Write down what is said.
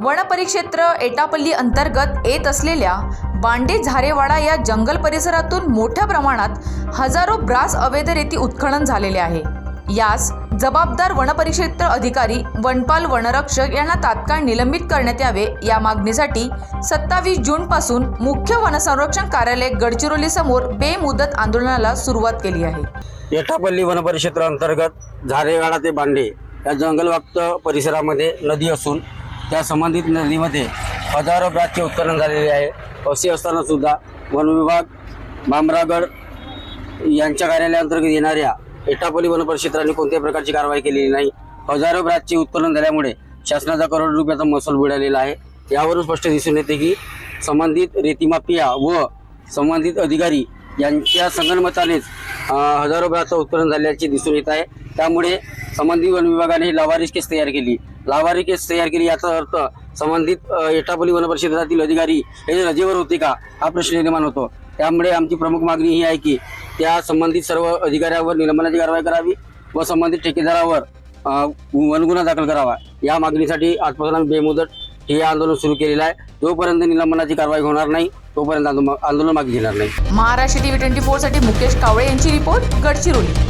वनपरिक्षेत्र एटापल्ली अंतर्गत येत असलेल्या बांडे झारेवाडा या जंगल परिसरातून मोठ्या प्रमाणात हजारो ब्रास अवैध रेती उत्खनन झालेले आहे. यास जबाबदार वनपरिक्षेत्र अधिकारी वनपाल वनरक्षक यांना तात्काळ निलंबित करण्यात यावे या मागणीसाठी सत्तावीस जूनपासून मुख्य वनसंरक्षण कार्यालय गडचिरोलीसमोर बेमुदत आंदोलनाला सुरुवात केली आहे. एटापल्ली वनपरिक्षेत्र अंतर्गत झारेवाडा ते बांडे या जंगलवाक्त परिसरामध्ये नदी असून त्या संबंधित नदीमध्ये हजारो ब्रासचे उत्खनन झालेले आहे. असे असताना सुद्धा वन विभाग भामरागड यांच्या कार्यालयाअंतर्गत येणाऱ्या एटापल्ली वनपरिक्षेत्राने कोणत्याही प्रकारची कारवाई केलेली नाही. हजारो ब्रासचे उत्खनन झाल्यामुळे शासनाचा करोड रुपयाचा महसूल बुडालेला आहे. यावरून स्पष्ट दिसून येते की संबंधित रेतीमाफिया व संबंधित अधिकारी यांच्या संगणमतानेच हजारो ब्रासचं उत्खनन झाल्याचे दिसून येत आहे. त्यामुळे संबंधित वन विभागाने लावारिस केस तयार केली. लावारी केस तयार केली याचा अर्थ संबंधित एटापली वन वनपरिक्षेत्रातील अधिकारी हे रजेवर होते का हा प्रश्न निर्माण होतो. त्यामुळे आमची प्रमुख मागणी ही आहे की त्या संबंधित सर्व अधिकाऱ्यावर निलंबनाची कारवाई करावी व संबंधित ठेकेदारावर वनगुन्हा दाखल करावा. या मागणीसाठी आजपासून आम्ही बेमुदत हे आंदोलन सुरू केलेलं आहे. जोपर्यंत निलंबनाची कारवाई होणार नाही तोपर्यंत आंदोलन आंदोलन मागे घेणार नाही. महाराष्ट्र टीव्ही ट्वेंटी फोरसाठी मुकेश कावळे यांची रिपोर्ट गडचिरोली.